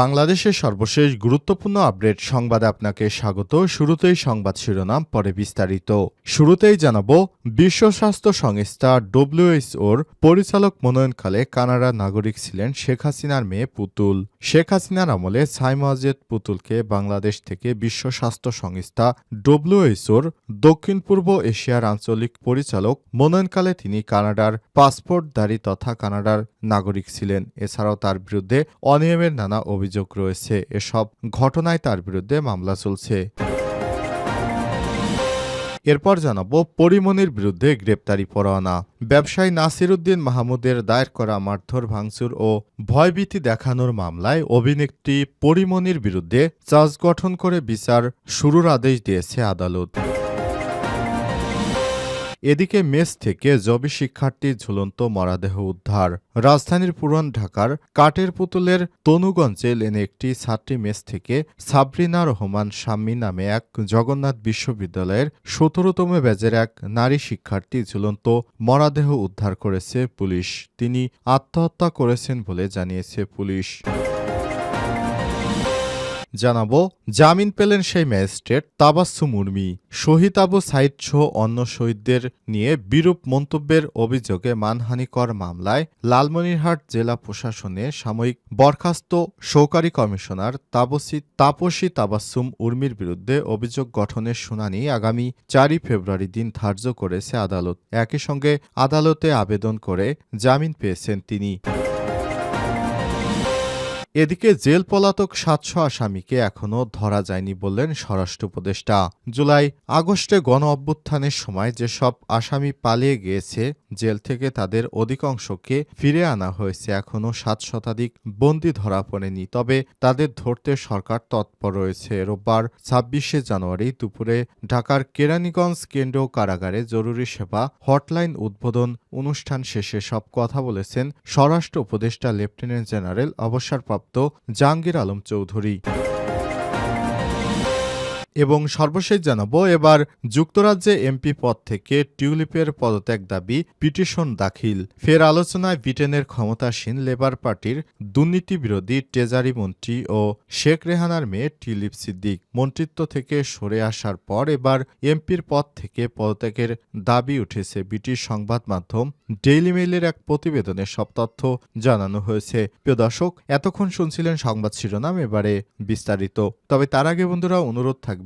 বাংলাদেশের সর্বশেষ গুরুত্বপূর্ণ আপডেট সংবাদে আপনাকে স্বাগত। শুরুতেই সংবাদ শিরোনাম, পরে বিস্তারিত। শুরুতেই জানাব, বিশ্ব স্বাস্থ্য সংস্থা ডব্লিউএইচওর পরিচালক মনোনয়নকালে কানাডার নাগরিক ছিলেন শেখ হাসিনার মেয়ে পুতুল। শেখ হাসিনার আমলে সাইমাজেদ পুতুলকে বাংলাদেশ থেকে বিশ্ব স্বাস্থ্য সংস্থা ডব্লিউএইচওর দক্ষিণ পূর্ব এশিয়ার আঞ্চলিক পরিচালক মনোনয়নকালে তিনি কানাডার পাসপোর্টধারী তথা কানাডার নাগরিক ছিলেন। এছাড়াও তার বিরুদ্ধে অনিয়মের নানা অভিযোগ রয়েছে, এসব ঘটনায় তার বিরুদ্ধে মামলা চলছে। এরপর জানাব, পরিমনির বিরুদ্ধে গ্রেপ্তারি পরোয়ানা। ব্যবসায়ী নাসির উদ্দিন মাহমুদের দায়ের করা মারধর, ভাঙচুর ও ভয়ভীতি দেখানোর মামলায় অভিনেত্রী পরিমনির বিরুদ্ধে চার্জ গঠন করে বিচার শুরুর আদেশ দিয়েছে আদালত। এদিকে মেস থেকে জবি শিক্ষার্থীর ঝুলন্ত মরাদেহ উদ্ধার। রাজধানীর পুরন ঢাকার কাটের পুতুলের তনুগঞ্জে লেনে একটি ছাত্রী মেস থেকে সাবরিনা রহমান শাম্মী নামে এক জগন্নাথ বিশ্ববিদ্যালয়ের সতেরোতম ব্যাচের এক নারী শিক্ষার্থী ঝুলন্ত মরাদেহ উদ্ধার করেছে পুলিশ। তিনি আত্মহত্যা করেছেন বলে জানিয়েছে পুলিশ। জানাব, জামিন পেলেন সেই ম্যাজিস্ট্রেট তাবাස්සু মুর্মি। শহীদ আবু সাইদ সহ অন্য শহীদদের নিয়ে বিরূপ মন্তব্যের অভিযোগে মানহানিকর মামলায় লালমনিরহাট জেলা প্রশাসনে সাময়িক বরখাস্ত সহকারী কমিশনার তাপসী তাপসী তাবাসুম উর্মির বিরুদ্ধে অভিযোগ গঠনের শুনানি আগামী চারই ফেব্রুয়ারি দিন ধার্য করেছে আদালত। একই সঙ্গে আদালতে আবেদন করে জামিন পেয়েছেন তিনি। এদিকে জেল পলাতক সাতশো আসামিকে এখনও ধরা যায়নি বললেন স্বরাষ্ট্র উপদেষ্টা। জুলাই আগস্টে গণ অভ্যুত্থানের সময় যেসব আসামি পালিয়ে গিয়েছে, জেল থেকে তাদের অধিকাংশকে ফিরে আনা হয়েছে। এখনও সাত শতাধিক বন্দি ধরা পড়েনি, তবে তাদের ধরতে সরকার তৎপর রয়েছে। রোববার ছাব্বিশে জানুয়ারি দুপুরে ঢাকার কেরানীগঞ্জ কেন্দ্র কারাগারে জরুরি সেবা হটলাইন উদ্বোধন অনুষ্ঠান শেষে সব কথা বলেছেন স্বরাষ্ট্র উপদেষ্টা লেফটেন্যান্ট জেনারেল অবসরপ্রাপ্ত জাহাঙ্গীর আলম চৌধুরী। এবং সর্বশেষ জানাব, এবার যুক্তরাজ্যে এমপি পদ থেকে টিউলিপের পদত্যাগ দাবি পিটিশন দাখিল। ফের আলোচনায় ব্রিটেনের ক্ষমতাসীন লেবার পার্টির দুর্নীতি বিরোধী ট্রেজারি মন্ত্রী ও শেখ রেহানার মেয়ে টিউলিপ সিদ্দিক মন্ত্রিত্ব থেকে সরে আসার পর এবার এমপির পদ থেকে পদত্যাগের দাবি উঠেছে ব্রিটিশ সংবাদ মাধ্যম ডেইলি মেইলের এক প্রতিবেদনে সব তথ্য জানানো হয়েছে। প্রিয় দর্শক, এতক্ষণ শুনছিলেন সংবাদ শিরোনাম, এবারে বিস্তারিত। তবে তার আগে বন্ধুরা, অনুরোধ থাকবে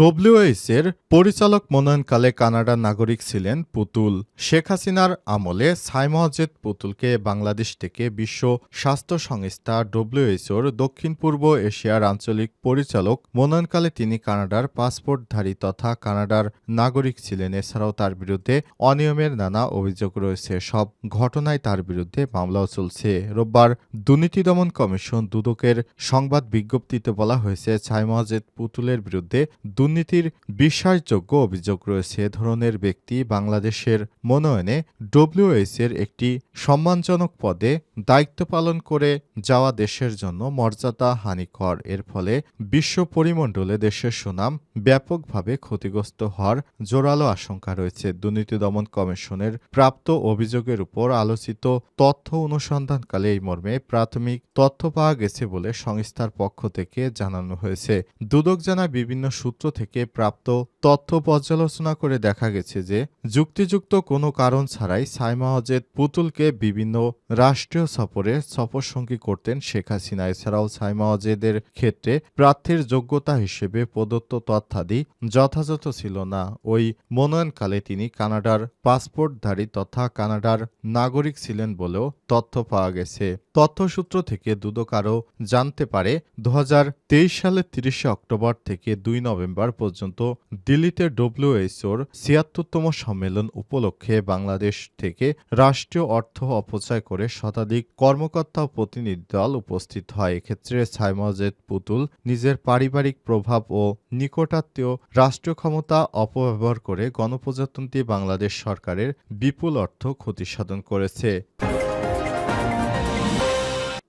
ডব্লিউএইচ এর পরিচালক মনোনয়নকালে কানাডার নাগরিক ছিলেন পুতুল। শেখ হাসিনার আমলে সাইমহজেদ পুতুলকে বাংলাদেশ থেকে বিশ্ব স্বাস্থ্য সংস্থা ডব্লিউএইচওর দক্ষিণ পূর্ব এশিয়ার আঞ্চলিক পরিচালক মনোনয়নকালে তিনি কানাডার পাসপোর্টধারী তথা কানাডার নাগরিক ছিলেন। এছাড়াও তার বিরুদ্ধে অনিয়মের নানা অভিযোগ রয়েছে। সব ঘটনায় তার বিরুদ্ধে মামলাও চলছে। রোববার দুর্নীতি দমন কমিশন দুদকের সংবাদ বিজ্ঞপ্তিতে বলা হয়েছে ছাইমহজেদ পুতুলের বিরুদ্ধে দুর্নীতির বিশ্বাসযোগ্য অভিযোগ রয়েছে ধরনের ব্যক্তি বাংলাদেশের মনোয়নে ডব্লিউএস এর একটি সম্মানজনক পদে দায়িত্ব পালন করে যাওয়া দেশের জন্য মর্যাদা হানিকর। এর ফলে বিশ্ব পরিমণ্ডলে দেশের সুনাম ব্যাপকভাবে ক্ষতিগ্রস্ত হওয়ার জোরালো আশঙ্কা রয়েছে। দুর্নীতি দমন কমিশনের প্রাপ্ত অভিযোগের উপর আলোচিত তথ্য অনুসন্ধানকালে এই মর্মে প্রাথমিক তথ্য পাওয়া গেছে বলে সংস্থার পক্ষ থেকে জানানো হয়েছে। দুদক জানা বিভিন্ন সূত্র থেকে প্রাপ্ত তথ্য পর্যালোচনা করে দেখা গেছে যে, যুক্তিযুক্ত কোনো কারণ ছাড়াই সাইমা হজেদ পুতুলকে বিভিন্ন রাষ্ট্রীয় সফরে সফরসঙ্গী করতেন শেখ হাসিনা। এছাড়াও সাইমা হজেদের ক্ষেত্রে প্রার্থীর যোগ্যতা হিসেবে প্রদত্ত তথ্যাদি যথাযথ ছিল না। ওই মনোনয়নকালে তিনি কানাডার পাসপোর্টধারী তথা কানাডার নাগরিক ছিলেন বলেও তথ্য পাওয়া গেছে। তথ্যসূত্র থেকে দুদক আরও জানতে পারে দু হাজার তেইশ সালের তিরিশে অক্টোবর থেকে দুই নভেম্বর পর্যন্ত দিল্লিতে ডব্লিউএইচওর ছিয়াত্তরতম সম্মেলন উপলক্ষে বাংলাদেশ থেকে রাষ্ট্রীয় অর্থ অপচয় করে শতাধিক কর্মকর্তা ও প্রতিনিধি দল উপস্থিত হয়। এক্ষেত্রে সাইমজেদ পুতুল নিজের পারিবারিক প্রভাব ও নিকটাত্মীয় রাষ্ট্রীয় ক্ষমতা অপব্যবহার করে গণপ্রজাতন্ত্রী বাংলাদেশ সরকারের বিপুল অর্থ ক্ষতিসাধন করেছে।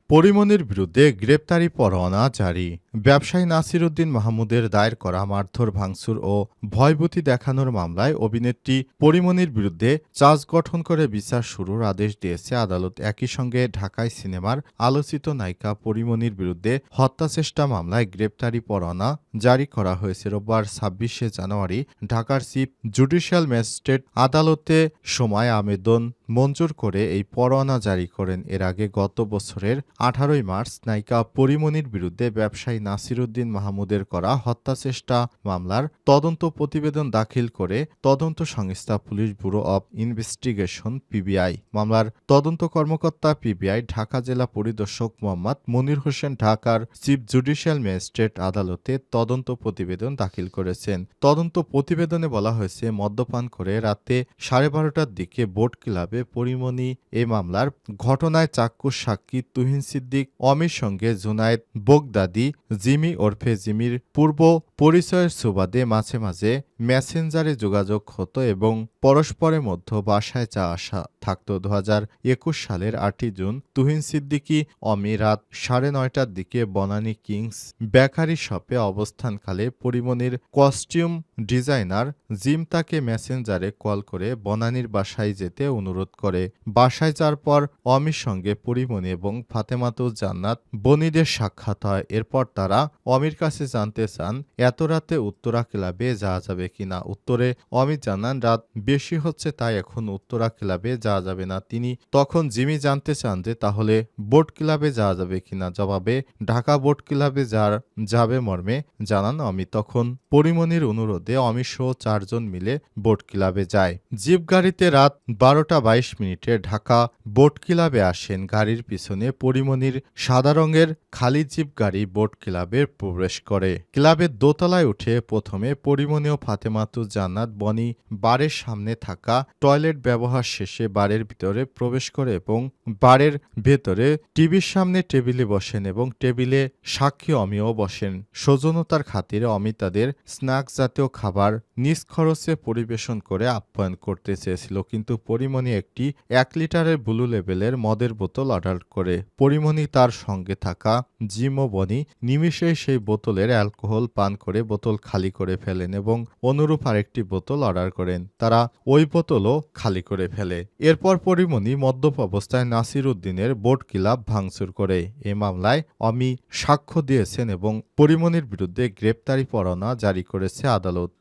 পরিমণির বিরুদ্ধে গ্রেপ্তারি পরোয়ানা জারি। ব্যবসায়ী নাসির উদ্দিন মাহমুদের দায়ের করা মারধর, ভাঙচুর ও ভয়ভূতি দেখানোর মামলায় অভিনেত্রী পরিমনির বিরুদ্ধে চার্জ গঠন করে বিচার শুরুর আদেশ দিয়েছে আদালত। একই সঙ্গে ঢাকায় সিনেমার আলোচিত নায়িকা পরিমনির বিরুদ্ধে হত্যাচেষ্টা মামলায় গ্রেপ্তারি পরোয়ানা জারি করা হয়েছে রোববার ছাব্বিশে জানুয়ারি ঢাকার চিফ জুডিশিয়াল ম্যাজিস্ট্রেট আদালতে। সময় আবেদন মঞ্জুর করে এই পরোয়ানা জারি করেন। এর আগে গত বছরের আঠারোই মার্চ নায়িকা পরিমণির বিরুদ্ধে ব্যবসায়ী নাসিরুদ্দিন মাহমুদের করা হত্যাচেষ্টা মামলার তদন্ত প্রতিবেদন দাখিল করে তদন্ত সংস্থা police bureau of investigation PBI. মামলার তদন্ত কর্মকর্তা পিবিআই ঢাকা জেলা পরিদর্শক মোহাম্মদ মনির হোসেন ঢাকার চিফ জুডিশিয়াল ম্যাজিস্ট্রেট আদালতে তদন্ত প্রতিবেদন দাখিল করেছেন। তদন্ত প্রতিবেদনে বলা হয়েছে, মদ্যপান করে রাতে সাড়ে বারোটার দিকে বোট ক্লাবে পরিমণি এ মামলার ঘটনায় চাক্ষুষ সাক্ষী তুহিন সিদ্দিক, অমির সঙ্গে জুনায়েদ বোগদাদি, জিমি ওরফে জিমির পূর্ব পরিচয়ের সুবাদে মাঝে মাঝে মেসেঞ্জারে যোগাযোগ হতো এবং পরস্পরের মধ্যে বাসায় চা আসা থাকত। দু হাজার একুশ সালের আটই জুন তুহিন সিদ্দিকি অমি রাত সাড়ে নয়টার দিকে বনানী কিংস বেকারি শপে অবস্থানকালে পরিমণির কস্টিউম ডিজাইনার জিম তাকে মেসেঞ্জারে কল করে বনানীর বাসায় যেতে অনুরোধ করে। বাসায় যাওয়ার পর অমির সঙ্গে পরিমণি এবং ফাতেমাতুজ জান্নাত বনিদের সাক্ষাৎ হয়। এরপর তারা অমির কাছে জানতে চান, এত রাতে উত্তরা ক্লাবে যাওয়া যাবে কিনা উত্তরে অমিত জানান, রাত বেশি হচ্ছে তাই এখন উত্তরা ক্লাবে যাওয়া যাবে না। তিনি, তখন জিমি জানতে চান যে তাহলে বোট ক্লাবে যাওয়া যাবে কিনা। জবাবে, ঢাকা বোট ক্লাবে যার, যাবে মর্মে। জানান অমিত, তখন পরিমণির অনুরোধে অমিত সহ চারজন মিলে বোট ক্লাবে যায়। জিপ গাড়িতে রাত বারোটা বাইশ মিনিটে ঢাকা বোট ক্লাবে আসেন। গাড়ির পিছনে পরিমণির সাদা রঙের খালি জিপ গাড়ি বোট ক্লাবে প্রবেশ করে। ক্লাবের দোতলায় উঠে প্রথমে পরিমণি ও ফাতেমাতু জান্নাত বনি বারের সামনে থাকা টয়লেট ব্যবহার শেষে বারের ভিতরে প্রবেশ করে এবং বারের ভেতরে টিভির সামনে টেবিলে বসেন এবং টেবিলে সাক্ষী অমিও বসেন। সৌজনতার খাতিরে অমি তাদের স্ন্যাক জাতীয় খাবার নিজ খরচে পরিবেশন করে আপ্যায়ন করতে চেয়েছিল, কিন্তু পরিমণি একটি এক লিটারের ব্লু লেভেলের মদের বোতল অর্ডার করে। পরিমণি তার সঙ্গে থাকা জিম বনি নিমিষেই সেই বোতলের অ্যালকোহল পান করে বোতল খালি করে ফেলেন এবং অনুরূপ আরেকটি বোতল অর্ডার করেন। তারা ওই বোতলও খালি করে ফেলে। এরপর পরিমণি মদ্যপ অবস্থায় নাসির উদ্দিনের বোট কিলাব ভাঙচুর করে। এ মামলায় অমি সাক্ষ্য দিয়েছেন এবং পরিমণির বিরুদ্ধে গ্রেপ্তারি পরোয়ানা জারি করেছে আদালত।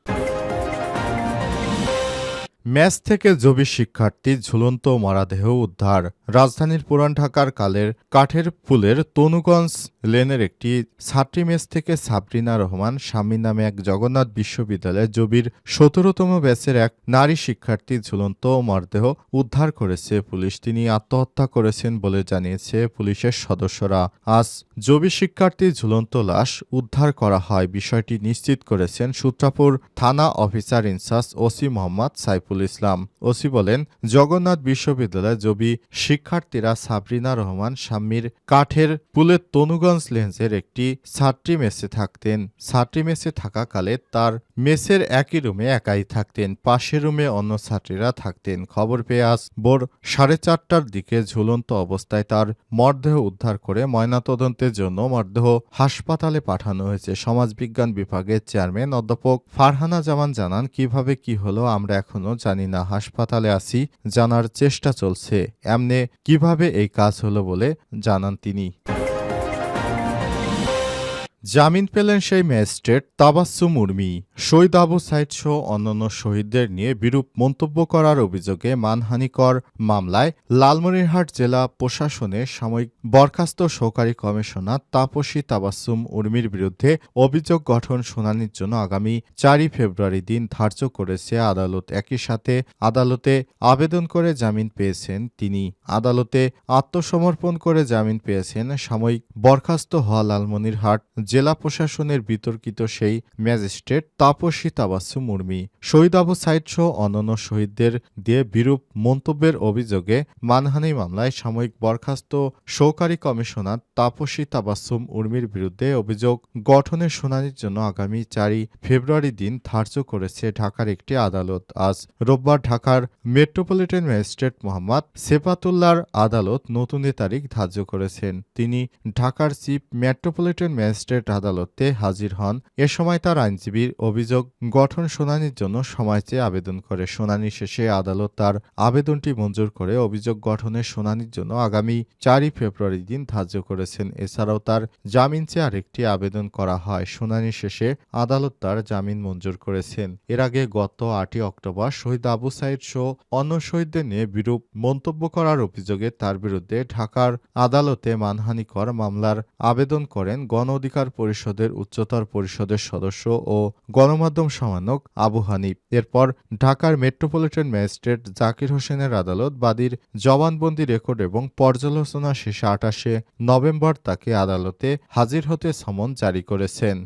ম্যাচ থেকে জবি শিক্ষার্থী ঝুলন্ত মরাদেহ উদ্ধার। রাজধানীর পুরান ঢাকার কালের কাঠের ফুলের তনুগঞ্জ লেনের একটি ছাত্রী মেস থেকে সাবরিনা রহমান, স্বামী নামে এক জগন্নাথ বিশ্ববিদ্যালয়ের জবির সতেরোতম ব্যাচের এক নারী শিক্ষার্থী ঝুলন্ত মরদেহ উদ্ধার করেছে পুলিশ। তিনি আত্মহত্যা করেছেন বলে জানিয়েছে পুলিশের সদস্যরা। আজ জবি শিক্ষার্থী ঝুলন্ত লাশ উদ্ধার করা হয়। বিষয়টি নিশ্চিত করেছেন সূত্রাপুর থানা officer in-charge OC Mohammad Saiful Islam. OC বলেন, জগন্নাথ বিশ্ববিদ্যালয়ে জবি শিক্ষার্থীরা সাবরিনা রহমান স্বামীর কাঠের পুলের তনুগঞ্জ লেন্সের একটি ছাত্রী মেসে থাকতেন। ছাত্রী মেসে থাকাকালে তার মেসের একই রুমে একাই থাকতেন, পাশের রুমে অন্য ছাত্রীরা থাকতেন। খবর পেয়ে আজ ভোর সাড়ে চারটার দিকে ঝুলন্ত অবস্থায় তার মরদেহ উদ্ধার করে ময়নাতদন্তের জন্য মরদেহ হাসপাতালে পাঠানো হয়েছে। সমাজবিজ্ঞান বিভাগের চেয়ারম্যান অধ্যাপক ফারহানা জামান জানান, কীভাবে কি হলো আমরা এখনও জানি না, হাসপাতালে আছি, জানার চেষ্টা চলছে। এমনে কীভাবে এই কাজ হলো বলে জানান তিনি। জামিন পেলেন সেই ম্যাজিস্ট্রেট তাবাসু উর্মি শহীদ আবু সাইদ সহ অন্যান্য শহীদদের নিয়ে বিরূপ মন্তব্য করার অভিযোগে মানহানিকর মামলায় লালমনিরহাট জেলা প্রশাসনের সাময়িক বরখাস্ত সহকারী কমিশনার তাপসী তাবাসুম উর্মির বিরুদ্ধে অভিযোগ গঠন শুনানির জন্য আগামী চারই ফেব্রুয়ারি দিন ধার্য করেছে আদালত। একই সাথে আদালতে আবেদন করে জামিন পেয়েছেন তিনি। আদালতে আত্মসমর্পণ করে জামিন পেয়েছেন সাময়িক বরখাস্ত হওয়া লালমনিরহাট জেলা প্রশাসনের বিতর্কিত সেই ম্যাজিস্ট্রেট তাপসী তাবাসুম মুর্মি শহীদ আবু সাইদ সহ অন্যান্য শহীদদের দিয়ে বিরূপ মন্তব্যের অভিযোগে মানহানি মামলায় সাময়িক বরখাস্ত সহকারী কমিশনার তাপসী তাবাসুম উর্মির বিরুদ্ধে অভিযোগ গঠনের শুনানির জন্য আগামী চারই ফেব্রুয়ারি দিন ধার্য করেছে ঢাকার একটি আদালত। আজ রোববার ঢাকার মেট্রোপলিটন ম্যাজিস্ট্রেট মোহাম্মদ সেফাতুল্লার আদালত নতুন তারিখ ধার্য করেছেন। তিনি ঢাকার চিফ মেট্রোপলিটন ম্যাজিস্ট্রেট আদালতে হাজির হন। এ সময় তার আইনজীবীর অভিযোগ গঠন শুনানির জন্য সময় চেয়ে আবেদন করে। শুনানি শেষে আদালত তার আবেদনটি মঞ্জুর করে অভিযোগ গঠনের শুনানির জন্য আগামী চারই ফেব্রুয়ারি দিন ধার্য করেছেন। এছাড়াও তার জামিন চেয়ে আরেকটি আবেদন করা হয়। শুনানি শেষে আদালত তার জামিন মঞ্জুর করেছেন। এর আগে গত আটই অক্টোবর শহীদ আবু সাইদ সহ অন্য শহীদদের নিয়ে বিরূপ মন্তব্য করার অভিযোগে তার বিরুদ্ধে ঢাকার আদালতে মানহানিকর মামলার আবেদন করেন গণ অধিকার পরিষদের উচ্চতর পরিষদের সদস্য ও গণমাধ্যম সমানক আবু হানিফ। এরপর ঢাকার মেট্রোপলিটন ম্যাজিস্ট্রেট জাকির হোসেনের আদালত বাদীর জবানবন্দি রেকর্ড এবং পর্যালোচনা শেষে আটাশে নভেম্বর তাকে আদালতে হাজির হতে সমন জারি করেছেন।